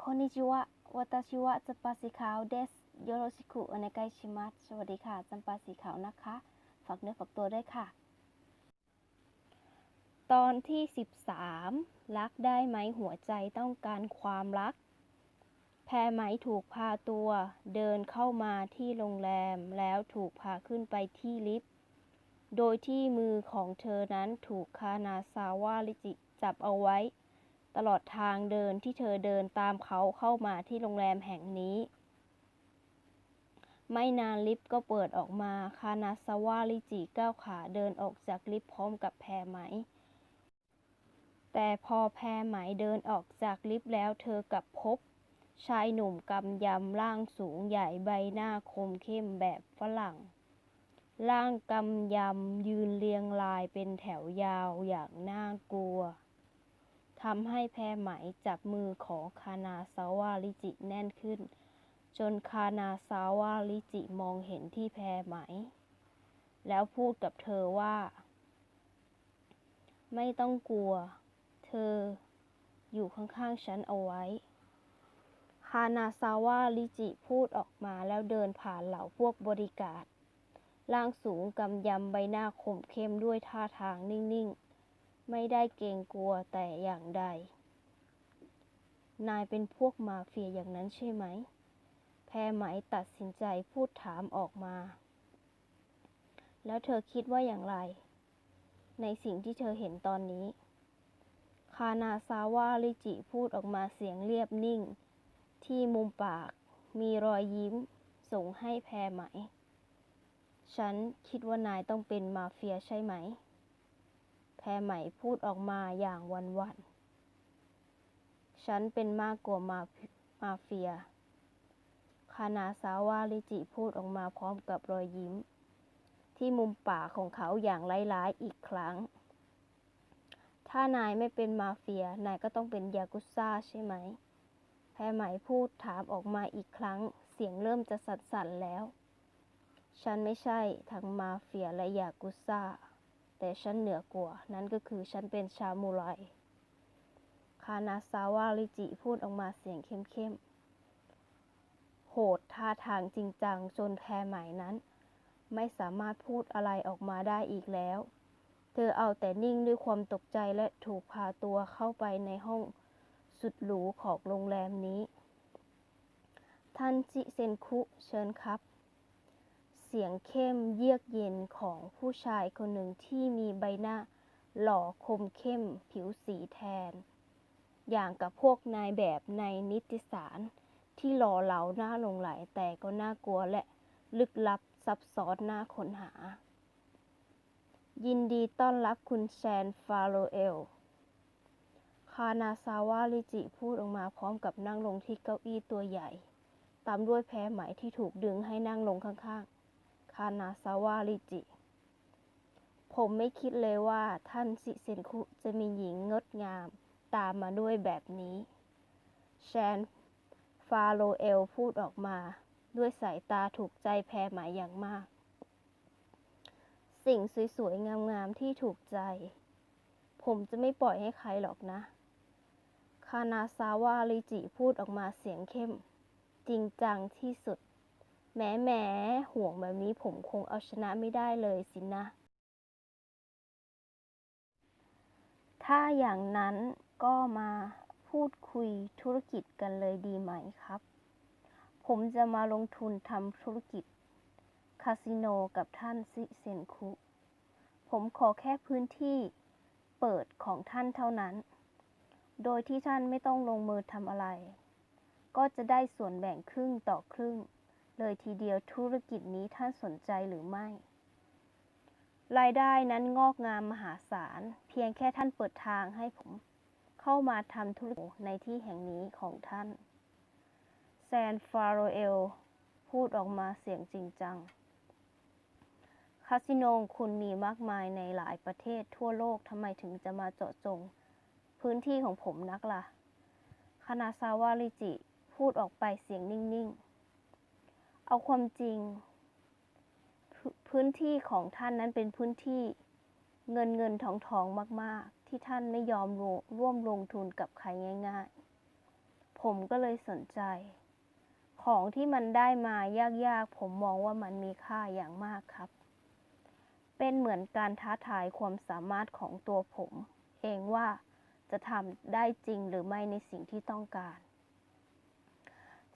こんにちは私はจำปาสีขาวเดสโยโรชิคุอเนไกชิมัสสวัสดีค่ะจำปาสีขาวนะคะ ฝากเนื้อฝากตัวด้วยค่ะ ตอนที่ 13 รักได้ไหมหัวใจต้องการความรัก แพรไหมถูกพาตัว เดินเข้ามาที่โรงแรม แล้วถูกพาขึ้นไปที่ลิฟต์ โดยที่มือของเธอนั้นถูกคานาซาวาริจิจับเอาไว้ ตลอดทางเดินที่เธอเดินตามเขาเข้ามาที่โรงแรมแห่งนี้ ไม่นานลิฟต์ก็เปิดออกมาคานาซาวาริจิก้าวขาเดินออกจากลิฟต์พร้อมกับแพรไหม แต่พอแพรไหมเดินออกจากลิฟต์แล้วเธอกับพบ ชายหนุ่มกำยำร่างสูงใหญ่ใบหน้าคมเข้มแบบฝรั่งร่างกำยำยืนเรียงรายเป็นแถวยาวอย่างน่ากลัว ทำให้แพรไหมจับมือของคานาซาวาริจิแน่นขึ้น จนคานาซาวาริจิมองเห็นที่แพรไหม แล้วพูดกับเธอว่า ไม่ต้องกลัว เธออยู่ข้างๆฉันเอาไว้ คานาซาวาริจิพูดออกมาแล้วเดินผ่านเหล่าพวกบริการ ร่างสูงกำยำใบหน้าคมเข้มด้วยท่าทางนิ่งๆ ไม่ได้เกรงกลัวแต่อย่างใด นายเป็นพวกมาเฟียอย่างนั้นใช่ไหม แพรไหมตัดสินใจพูดถามออกมา แล้วเธอคิดว่าอย่างไร ในสิ่งที่เธอเห็นตอนนี้ คานาซาวาริจิพูดออกมาเสียงเรียบนิ่ง ที่มุมปากมีรอยยิ้ม ส่งให้แพรไหม ฉันคิดว่านายต้องเป็นมาเฟียใช่ไหม แพรไหมพูดออกมาอย่างวันวันฉันเป็นมากกว่ามามาเฟีย คานาซาวาริจิพูดออกมาพร้อมกับรอยยิ้ม ที่มุมปากของเขาอย่างร้ายๆอีกครั้ง ถ้านายไม่เป็นมาเฟีย นายก็ต้องเป็นยากุซ่าใช่ไหม แพรไหมพูดถามออกมาอีกครั้ง เสียงเริ่มจะสั่นๆแล้ว ฉันไม่ใช่ทั้งมาเฟียและยากุซ่า แต่ฉันเหนือกว่า นั่นก็คือฉันเป็นชามูไรคานาซาวาริจิพูดออกมาเสียงเข้มๆ โหดท่าทางจริงจังจนแพรไหม่นั้น ไม่สามารถพูดอะไรออกมาได้อีกแล้ว เธอเอาแต่นิ่งด้วยความตกใจและถูกพาตัวเข้าไปในห้องสุดหรูของโรงแรมนี้ ท่านจิเซนคุเชิญครับ เสียงเข้มเยือกเย็นของผู้ชายคนหนึ่งที่มีใบหน้า หล่อคมเข้มผิวสีแทน อย่างกับพวกนายแบบในนิตยสาร ที่หล่อเหลาหน้าหลงไหลแต่ก็น่ากลัวและลึกลับซับซ้อนน่าค้นหา ยินดีต้อนรับคุณแซนฟาโรเอล คานาซาวาริจิพูดออกมาพร้อมกับนั่งลงที่เก้าอี้ตัวใหญ่ ตามด้วยแพ้ไหมที่ถูกดึงให้นั่งลงข้างๆ คานาซาวาริจิ ผมไม่คิดเลยว่าท่านสิเซนคุจะมีหญิงงดงามตามมาด้วยแบบนี้ แชน ฟาโรเอลพูดออกมาด้วยสายตาถูกใจแพรหมายอย่างมาก สิ่งสวยๆ งามๆ ที่ถูกใจ ผมจะไม่ปล่อยให้ใครหรอกนะ คานาซาวาริจิพูดออกมาเสียงเข้ม จริงจังที่สุด แม้แม้ห่วงแบบนี้ผมคงเอาชนะไม่ได้เลยสินะ ถ้าอย่างนั้นก็มาพูดคุยธุรกิจกันเลยดีไหมครับ ผมจะมาลงทุนทำธุรกิจ คาสิโนกับท่านซิเซนคุ ผมขอแค่พื้นที่เปิดของท่านเท่านั้น โดยที่ท่านไม่ต้องลงมือทำอะไร ก็จะได้ส่วนแบ่งครึ่งต่อครึ่ง เลยทีเดียวธุรกิจนี้ท่านสนใจหรือไม่ รายได้นั้นงอกงามมหาศาล เพียงแค่ท่านเปิดทางให้ผมเข้ามาทำธุรกิจในที่แห่งนี้ของท่าน แซนฟาโรเอล พูดออกมาเสียงจริงจัง คาสิโนคุณมีมากมายในหลายประเทศทั่วโลกทำไมถึงจะมาเจาะจง พื้นที่ของผมนักละ่ะคานาซาวาริจิ พูดออกไปเสียงนิ่ง ๆ เอาความจริงพพื้นที่ของท่านนั้นเป็นพื้นที่เงินเงินทองทองมาก ๆ ที่ท่านไม่ยอมร่วมลงทุนกับใครง่าย ๆ ผมก็เลยสนใจ ของที่มันได้มายาก ๆ ผมมองว่ามันมีค่าอย่างมากครับ เป็นเหมือนการท้าทายความสามารถของตัวผม เองว่าจะทำได้จริงหรือไม่ในสิ่งที่ต้องการ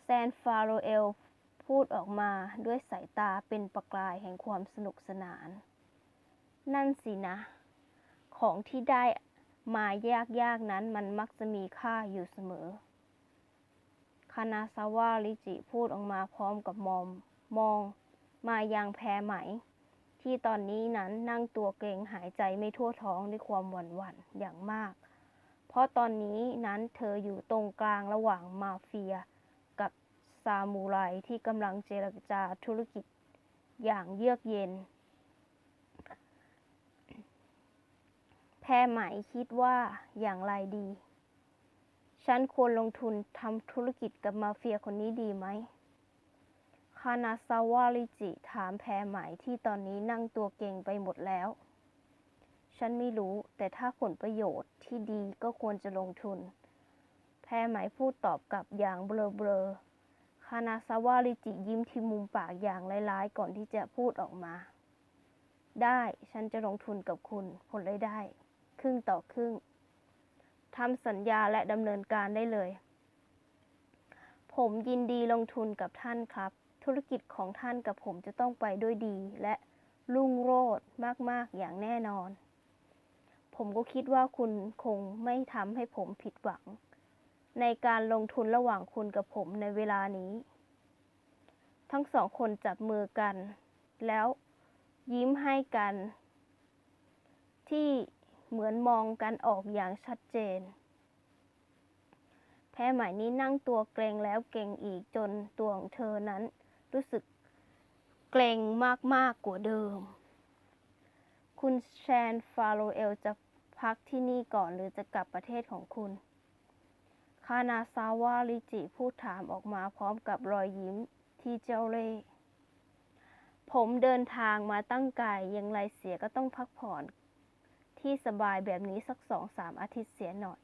แซนฟาโรเอล พูดออกมาด้วยสายตาเป็นประกายแห่งความสนุกสนาน นั่นสินะ ของที่ได้มายากๆนั้นมันมักจะมีค่าอยู่เสมอ คานาซาวะริจิพูดออกมาพร้อมกับมอม มอง มายังแพไหม ที่ตอนนี้นั้นนั่งตัวเกรงหายใจไม่ทั่วท้องด้วยความหวั่นหวั่นอย่างมาก เพราะตอนนี้นั้นเธออยู่ตรงกลางระหว่างมาเฟีย ซามูไรที่กำลังเจรจาธุรกิจอย่างเยือกเย็น แพรไหมคิดว่าอย่างไรดี ฉันควรลงทุนทำธุรกิจกับมาเฟียคนนี้ดีไหม คานาซาวะริจิถามแพรไหมที่ตอนนี้นั่งตัวเก่งไปหมดแล้ว ฉันไม่รู้แต่ถ้าผลประโยชน์ที่ดีก็ควรจะลงทุนแพรไหมพูดตอบกลับอย่างเบลอๆ คานาซาวะริจิยิ้มที่มุมปากอย่างร้ายๆ ก่อนที่จะพูดออกมา ได้ฉันจะลงทุนกับคุณ ผลรายได้ ครึ่งต่อครึ่งทำสัญญาและดำเนินการได้เลย ผมยินดีลงทุนกับท่านครับ ธุรกิจของท่านกับผมจะต้องไปด้วยดีและรุ่งโรจน์มากๆ อย่างแน่นอน ผมก็คิดว่าคุณคงไม่ทำให้ผมผิดหวัง ในการลงทุนระหว่างคุณกับผมในเวลานี้ ทั้งสองคนจับมือกัน แล้วยิ้มให้กัน ที่เหมือนมองกันออกอย่างชัดเจน แพ้หมายนี้นั่งตัวเกรงแล้วเกรงอีกจนตัวของเธอนั้น รู้สึกเกรงมากๆกว่าเดิม คุณแชนฟาโรเอลจะพักที่นี่ก่อนหรือจะกลับประเทศของคุณ คานาซาวะริจิพูดถามออกมาพร้อมกับรอยยิ้มที่เจ้าเล่ผมเดินทางมาตั้งไกลยังไรเสียก็ต้องพักผ่อน ที่สบายแบบนี้สักสองสามอาทิตย์เสียหน่อย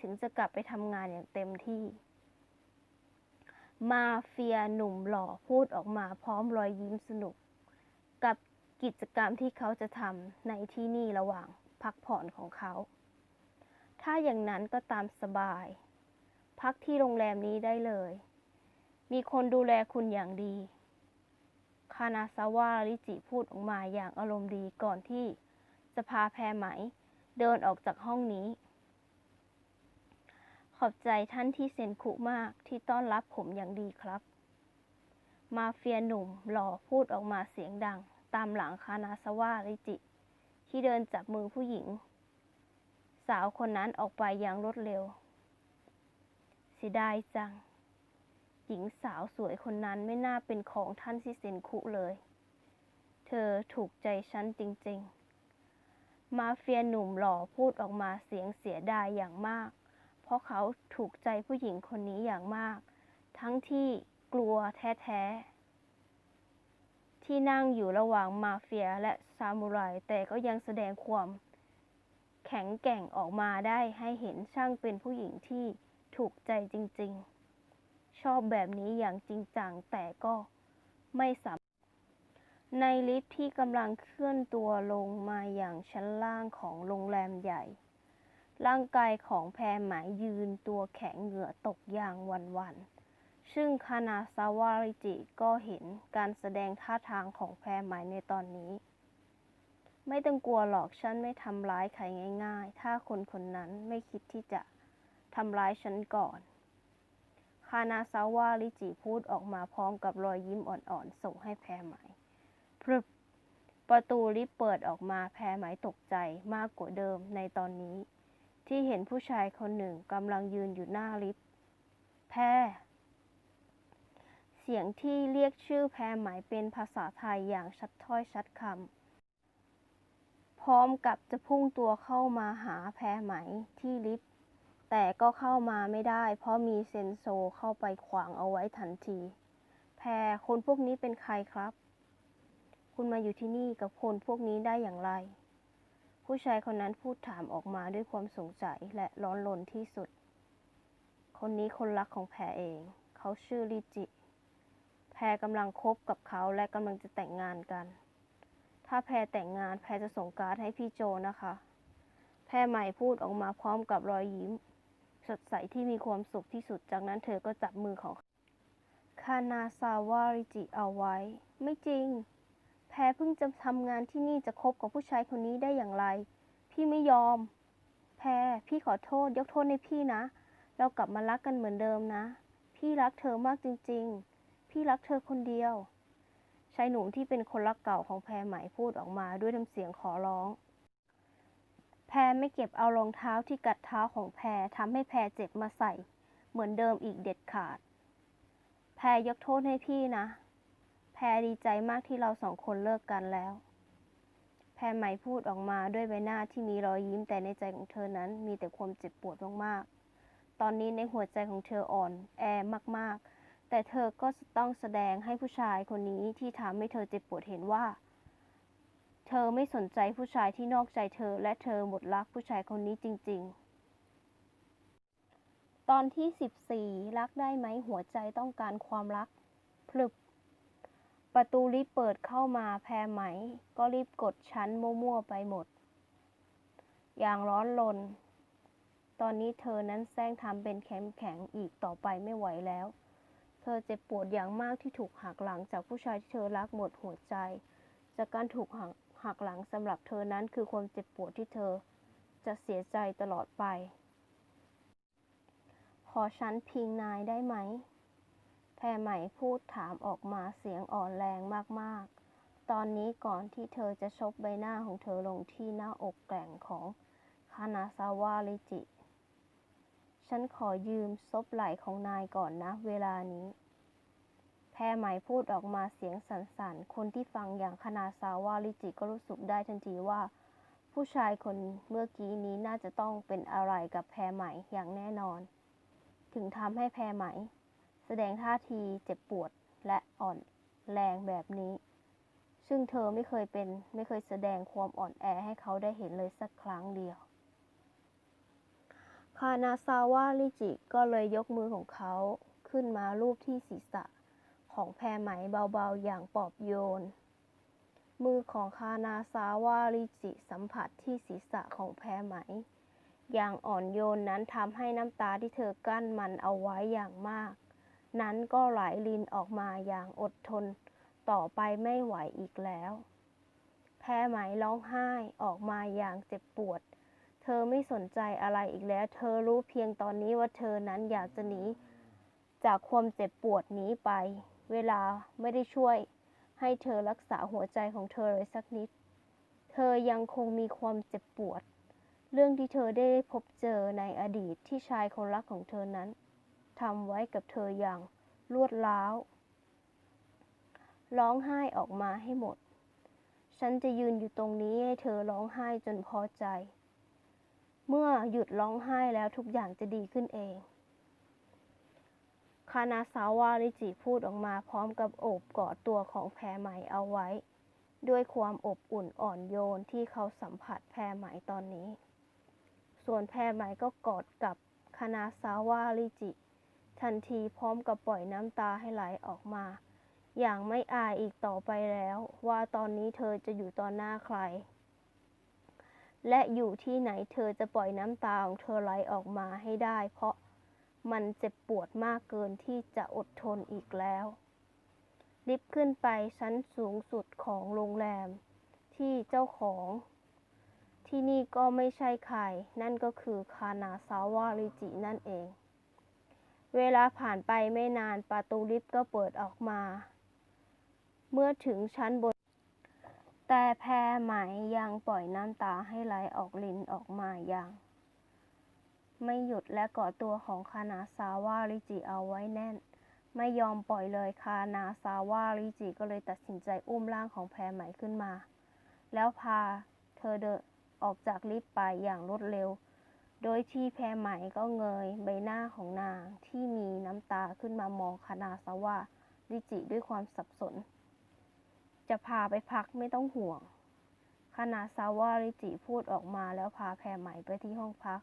ถึงจะกลับไปทำงานอย่างเต็มที่ มาเฟียหนุ่มหล่อพูดออกมาพร้อมรอยยิ้มสนุก กับกิจกรรมที่เขาจะทำในที่นี่ระหว่างพักผ่อนของเขา ถ้าอย่างนั้นก็ตามสบาย พักที่โรงแรมนี้ได้เลย มีคนดูแลคุณอย่างดี คานาซาวะริจิพูดออกมาอย่างอารมณ์ดีก่อนที่จะพาแพรไหม เดินออกจากห้องนี้ ขอบใจท่านที่เซนคุมากที่ต้อนรับผมอย่างดีครับ มาเฟียหนุ่มหล่อพูดออกมาเสียงดัง ตามหลังคานาซาวะริจิ ที่เดินจับมือผู้หญิง สาวคนนั้นออกไปอย่างรวดเร็ว สียดายจัง หญิงสาวสวยคนนั้นไม่น่าเป็นของท่านซิเซนคุเลย เธอถูกใจฉันจริงๆ มาเฟียหนุ่มหล่อพูดออกมาเสียงเสียดายอย่างมาก เพราะเขาถูกใจผู้หญิงคนนี้อย่างมาก ทั้งที่กลัวแท้ๆ ที่นั่งอยู่ระหว่างมาเฟียและซามูไรแต่ก็ยังแสดงความแข็งแกร่งออกมาได้ให้เห็นช่างเป็นผู้หญิงที่ ถูกใจจริงๆ ชอบแบบนี้อย่างจริงจังแต่ก็ไม่สามในลิฟต์ที่กำลังเคลื่อนตัวลงมาอย่างชั้นล่างของโรงแรมใหญ่ ร่างกายของแพรหมายยืนตัวแข็งเหงื่อตกอย่างวันวันๆซึ่งคานาซาวาริจิก็เห็นการแสดงท่าทางของแพรหมายในตอนนี้ ไม่ต้องกลัวหรอกฉันไม่ทำร้ายใครง่าย ๆ ถ้าคนคนนั้นไม่คิดที่จะ ทำร้ายฉันก่อน คานาซาวะริจิพูดออกมาพร้อมกับรอยยิ้มอ่อนๆ ส่งให้แพรไหมพรึบประตูลิฟต์เปิดออกมาแพรไหมตกใจมากกว่าเดิมในตอนนี้ ที่เห็นผู้ชายคนหนึ่งกำลังยืนอยู่หน้าลิฟต์แพรเสียงที่เรียกชื่อแพรไหมเป็นภาษาไทยอย่างชัดถ้อยชัดคำพร้อมกับจะพุ่งตัวเข้ามาหาแพรไหมที่ลิฟต์ แต่ก็เข้ามาไม่ได้ เพราะมีเซนโซเข้าไปขวางเอาไว้ทันที แพรคนพวกนี้เป็นใครครับ คุณมาอยู่ที่นี่กับคนพวกนี้ได้อย่างไร ผู้ชายคนนั้นพูดถามออกมาด้วยความสงสัยและร้อนรนที่สุด คนนี้คนรักของแพรเอง เขาชื่อลิจิ แพรกำลังคบกับเขาและกำลังจะแต่งงานกัน ถ้าแพรแต่งงานแพรจะส่งการ์ดให้พี่โจนะคะ แพรใหม่พูดออกมาพร้อมกับรอยยิ้ม สดใสที่มีความสุขที่สุด จากนั้นเธอก็จับมือของคานาซาวาริจิเอาไว้ ไม่จริง แพรเพิ่งจะทำงานที่นี่จะคบกับผู้ชายคนนี้ได้อย่างไร พี่ไม่ยอม แพรพี่ขอโทษยกโทษให้พี่นะ เรากลับมารักกันเหมือนเดิมนะ พี่รักเธอมากจริง ๆ พี่รักเธอคนเดียวชายหนุ่มที่เป็นคนรักเก่าของแพรหม่พูดออกมาด้วยน้ำเสียงขอร้อง แพรไม่เก็บเอารองเท้าที่กัดเท้าของแพรทำให้แพรเจ็บมาใส่ เหมือนเดิมอีกเด็ดขาด แพรยกโทษให้พี่นะ แพรดีใจมากที่เราสองคนเลิกกันแล้ว แพรใหม่พูดออกมาด้วยใบหน้าที่มีรอยยิ้มแต่ในใจของเธอนั้นมีแต่ความเจ็บปวดมากๆ ตอนนี้ในหัวใจของเธออ่อน แอมากๆ แต่เธอก็ต้องแสดงให้ผู้ชายคนนี้ที่ทำให้เธอเจ็บปวดเห็นว่า เธอไม่สนใจผู้ชายที่นอกใจเธอ และเธอหมดรักผู้ชายคนนี้จริง ๆ ตอนที่ 14 รักได้ไหมหัวใจต้องการความรัก พลึบ ประตูลิฟต์เปิดเข้ามาแพรไหม ก็รีบกดชั้นมั่วๆไปหมด อย่างร้อนรนตอนนี้เธอนั้นแซงทำเป็นแข็งแข็งอีกต่อไปไม่ไหวแล้ว เธอเจ็บปวดอย่างมากที่ถูกหักหลังจากผู้ชายที่เธอรักหมดหัวใจ จากการถูกหัก หักหลังสำหรับเธอนั้นคือความเจ็บปวดที่เธอ จะเสียใจตลอดไป ขอฉันพิงนายได้ไหม แพรใหม่พูดถามออกมาเสียงอ่อนแรงมากๆ ตอนนี้ก่อนที่เธอจะชบใบหน้าของเธอลงที่หน้าอกแกร่งของคานาซาวาริจิ ฉันขอยืมซบไหล่ของนายก่อนนะ เวลานี้ แพรไหมพูดออกมาเสียงสั่นๆคนที่ฟังอย่างคานาซาวาริจิก็รู้สึกได้ทันทีว่า ผู้ชายคนเมื่อกี้นี้น่าจะต้องเป็นอะไรกับแพรไหมอย่างแน่นอน ถึงทำให้แพรไหม แสดงท่าทีเจ็บปวดและอ่อนแรงแบบนี้ ซึ่งเธอไม่เคยเป็นไม่เคยแสดงความอ่อนแอให้เขาได้เห็นเลยสักครั้งเดียวคานาซาวะริจิก็เลยยกมือของเขาขึ้นมาลูบที่ศีรษะ ของแพรไหมเบาๆอย่างปลอบโยน มือของคานาซาวะริจิสัมผัสที่ศีรษะของแพรไหม อย่างอ่อนโยนนั้นทำให้น้ำตาที่เธอกั้นมันเอาไว้อย่างมาก นั้นก็ไหลลินออกมาอย่างอดทน ต่อไปไม่ไหวอีกแล้ว แพรไหมร้องไห้ออกมาอย่างเจ็บปวด เธอไม่สนใจอะไรอีกแล้ว เธอรู้เพียงตอนนี้ว่าเธอนั้นอยากจะหนี จากความเจ็บปวดนี้ไป เวลาไม่ได้ช่วยให้เธอรักษาหัวใจของเธอเลยสักนิด เธอยังคงมีความเจ็บปวด เรื่องที่เธอได้พบเจอในอดีตที่ชายคนรักของเธอนั้นทำไว้กับเธออย่างรวดร้าว ร้องไห้ออกมาให้หมด ฉันจะยืนอยู่ตรงนี้ให้เธอร้องไห้จนพอใจ เมื่อหยุดร้องไห้แล้วทุกอย่างจะดีขึ้นเอง คานาซาวาริจิพูดออกมาพร้อมกับโอบกอดตัวของแพรไหมเอาไว้ ด้วยความอบอุ่นอ่อนโยนที่เขาสัมผัสแพรไหมตอนนี้ ส่วนแพรไหมก็กอดกับคานาซาวาริจิ ทันทีพร้อมกับปล่อยน้ำตาให้ไหลออกมา อย่างไม่อายอีกต่อไปแล้ว ว่าตอนนี้เธอจะอยู่ต่อหน้าใคร และอยู่ที่ไหนเธอจะปล่อยน้ำตาของเธอไหลออกมาให้ได้ เพราะ มันเจ็บปวดมากเกินที่จะอดทนอีกแล้ว ลิฟต์ขึ้นไปชั้นสูงสุดของโรงแรม ที่เจ้าของ ที่นี่ก็ไม่ใช่ใคร นั่นก็คือคานาซาวาริจินั่นเอง เวลาผ่านไปไม่นานประตูลิฟต์ก็เปิดออกมา เมื่อถึงชั้นบน แต่แพรไหมยังปล่อยน้ำตาให้ไหลออกลิ้นออกมาอย่าง ไม่หยุดและกอดตัวของคานาซาวาริจิเอาไว้แน่น ไม่ยอมปล่อยเลยคานาซาวาริจิก็เลยตัดสินใจอุ้มร่างของแพรไหมขึ้นมา แล้วพาเธอเดินออกจากลิฟต์ไปอย่างรวดเร็ว โดยที่แพรไหมก็เงยใบหน้าของนางที่มีน้ำตาขึ้นมามองคานาซาวาริจิด้วยความสับสน จะพาไปพักไม่ต้องห่วงคานาซาวาริจิพูดออกมาแล้วพาแพรไหมไปที่ห้องพัก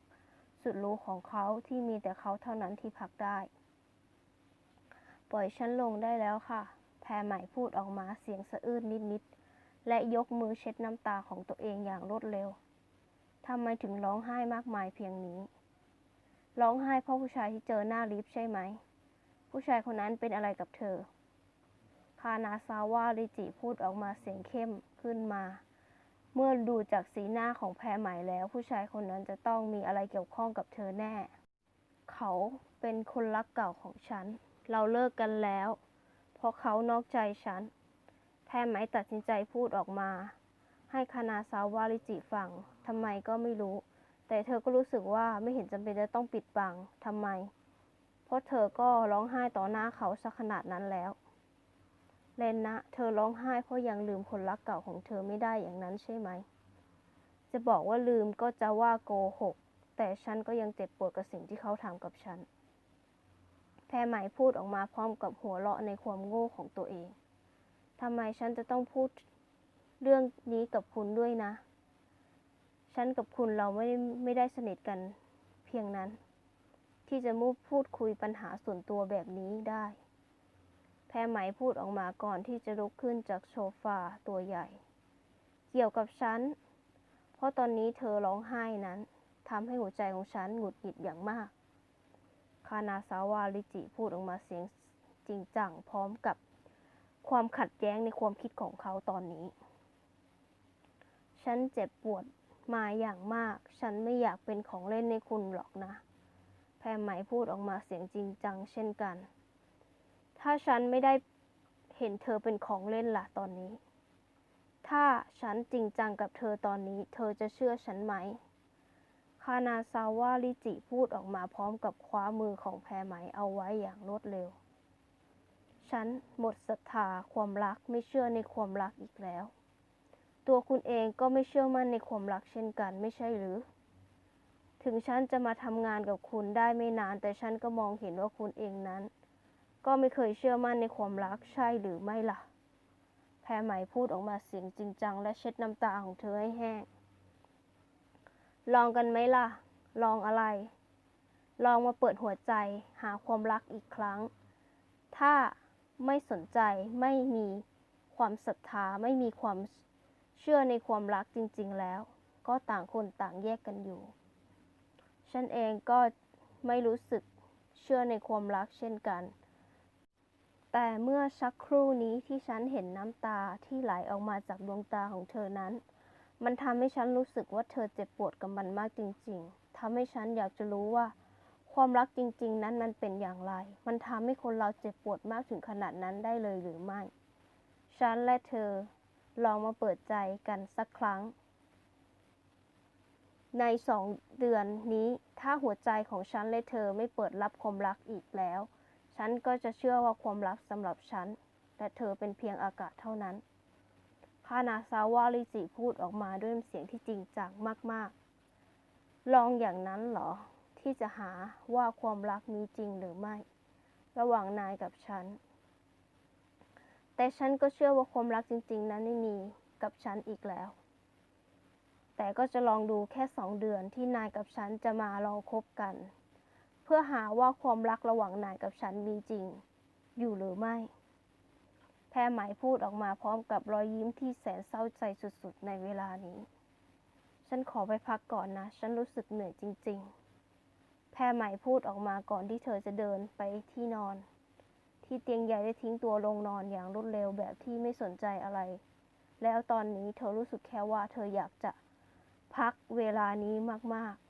สุดรู้ของเขาที่มีแต่เขาเท่านั้นที่พักได้ ปล่อยฉันลงได้แล้วค่ะ แพรใหม่พูดออกมาเสียงสะอื้นนิดๆ และยกมือเช็ดน้ำตาของตัวเองอย่างรวดเร็ว ทำไมถึงร้องไห้มากมายเพียงนี้ ร้องไห้เพราะผู้ชายที่เจอหน้าลิฟใช่ไหม ผู้ชายคนนั้นเป็นอะไรกับเธอ คานาซาวะริจิพูดออกมาเสียงเข้มขึ้นมา เมื่อดูจากสีหน้าของแพรใหม่แล้ว ผู้ชายคนนั้นจะต้องมีอะไรเกี่ยวข้องกับเธอแน่ เขาเป็นคนรักเก่าของฉัน เราเลิกกันแล้ว เพราะเขานอกใจฉัน แพรไหมตัดสินใจพูดออกมา ให้คานาซาวาริจิฟังทำไมก็ไม่รู้ แต่เธอก็รู้สึกว่าไม่เห็นจำเป็นจะต้องปิดบังทำไม เพราะเธอก็ร้องไห้ต่อหน้าเขาสักขนาดนั้นแล้ว เลนนะ เธอร้องไห้เพราะยังลืมคนรักเก่าของเธอไม่ได้อย่างนั้นใช่ไหม จะบอกว่าลืมก็จะว่าโกหก แต่ฉันก็ยังเจ็บปวดกับสิ่งที่เขาทำกับฉัน แพรไหมพูดออกมาพร้อมกับหัวเราะในความโง่ของตัวเองทำไมฉันจะต้องพูดเรื่องนี้กับคุณด้วยนะ ฉันกับคุณเราไม่ไม่ได้สนิทกันเพียงนั้น ที่จะมุพูดคุยปัญหาส่วนตัวแบบนี้ได้ แพรไหมพูดออกมาก่อนที่จะลุกขึ้นจากโซฟาตัวใหญ่ เกี่ยวกับฉัน เพราะตอนนี้เธอร้องไห้นั้นทำให้หัวใจของฉันหงุดหงิดอย่างมาก คานาซาวาริจิพูดออกมาเสียงจริงจังพร้อมกับความขัดแย้งในความคิดของเขาตอนนี้ ฉันเจ็บปวดมาอย่างมาก ฉันไม่อยากเป็นของเล่นในคุณหรอกนะ แพรไหมพูดออกมาเสียงจริงจังเช่นกัน ถ้าฉันไม่ได้เห็นเธอเป็นของเล่นล่ะตอนนี้ ถ้าฉันจริงจังกับเธอตอนนี้ เธอจะเชื่อฉันไหม คานาซาวาริจิพูดออกมาพร้อมกับคว้ามือของแพรไหมเอาไว้อย่างรวดเร็ว ฉันหมดศรัทธาความรักไม่เชื่อในความรักอีกแล้ว ตัวคุณเองก็ไม่เชื่อมั่นในความรักเช่นกันไม่ใช่หรือถึงฉันจะมาทำงานกับคุณได้ไม่นาน แต่ฉันก็มองเห็นว่าคุณเองนั้น ก็ไม่เคยเชื่อมั่นในความรักใช่หรือไม่ล่ะ แพรไหมพูดออกมาเสียงจริงจัง และเช็ดน้ำตาของเธอให้แห้ง ลองกันไหมล่ะ ลองอะไร ลองมาเปิดหัวใจ หาความรักอีกครั้ง ถ้าไม่สนใจไม่มีความศรัทธาไม่มีความเชื่อในความรักจริง ๆ แล้ว ก็ต่างคนต่างแยกกันอยู่ ฉันเองก็ไม่รู้สึกเชื่อในความรักเช่นกัน แต่เมื่อสักครู่นี้ที่ฉันเห็นน้ำตาที่ไหลออกมาจากดวงตาของเธอนั้น มันทำให้ฉันรู้สึกว่าเธอเจ็บปวดกับมันมากจริง ๆทำให้ฉันอยากจะรู้ว่า ความรักจริง ๆ นั้นมันเป็นอย่างไร มันทำให้คนเราเจ็บปวดมากถึงขนาดนั้นได้เลยหรือไม่ ฉันและเธอลองมาเปิดใจกันสักครั้ง ในสองเดือนนี้ถ้าหัวใจของฉันและเธอไม่เปิดรับความรักอีกแล้ว ฉันก็จะเชื่อว่าความรักสำหรับฉัน และเธอเป็นเพียงอากาศเท่านั้นคานาซาวาริจิพูดออกมาด้วยเสียงที่จริงจังมาก ๆ ลองอย่างนั้นเหรอ ที่จะหาว่าความรักมีจริงหรือไม่ ระหว่างนายกับฉัน แต่ฉันก็เชื่อว่าความรักจริง ๆ นั้นไม่มีกับฉันอีกแล้ว แต่ก็จะลองดูแค่สองเดือนที่นายกับฉันจะมาลองคบกัน พื่อหาว่าความรักระหว่างนายกับฉันมีจริง อยู่หรือไม่ แพรไหมพูดออกมาพร้อมกับรอยยิ้มที่แสนเศร้าใจสุดๆ ในเวลานี้ ฉันขอไปพักก่อนนะ ฉันรู้สึกเหนื่อยจริง ๆ แพรไหมพูดออกมาก่อนที่เธอจะเดินไปที่นอน ที่เตียงใหญ่ได้ทิ้งตัวลงนอนอย่างรวดเร็วแบบที่ไม่สนใจอะไร แล้วตอนนี้เธอรู้สึกแค่ว่าเธออยากจะพักเวลานี้มากๆ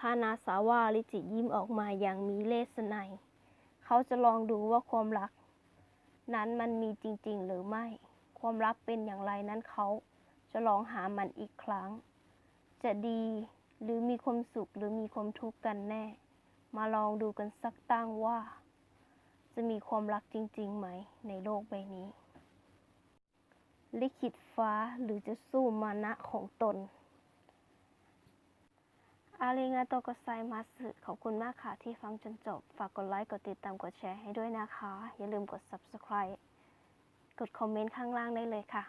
คานาสาวาริจิยิ้มออกมาอย่างมีเลสไนยเขาจะลองดูว่าความรัก นั้นมันมีจริงๆ หรือไม่ ความรักเป็นอย่างไรนั้นเขาจะลองหามันอีกครั้ง จะดีหรือมีความสุขหรือมีความทุกข์กันแน่ มาลองดูกันสักตั้งว่า จะมีความรักจริงๆ ไหม ในโลกใบนี้ ลิขิตฟ้าหรือจะสู้มานะของตน อาริงาโตโกไซมัสขอบคุณมากค่ะที่ฟังจนจบ ฝากกดไลค์ กดติดตาม กดแชร์ให้ด้วยนะคะ อย่าลืมกด subscribe กดคอมเมนต์ข้างล่างได้เลยค่ะ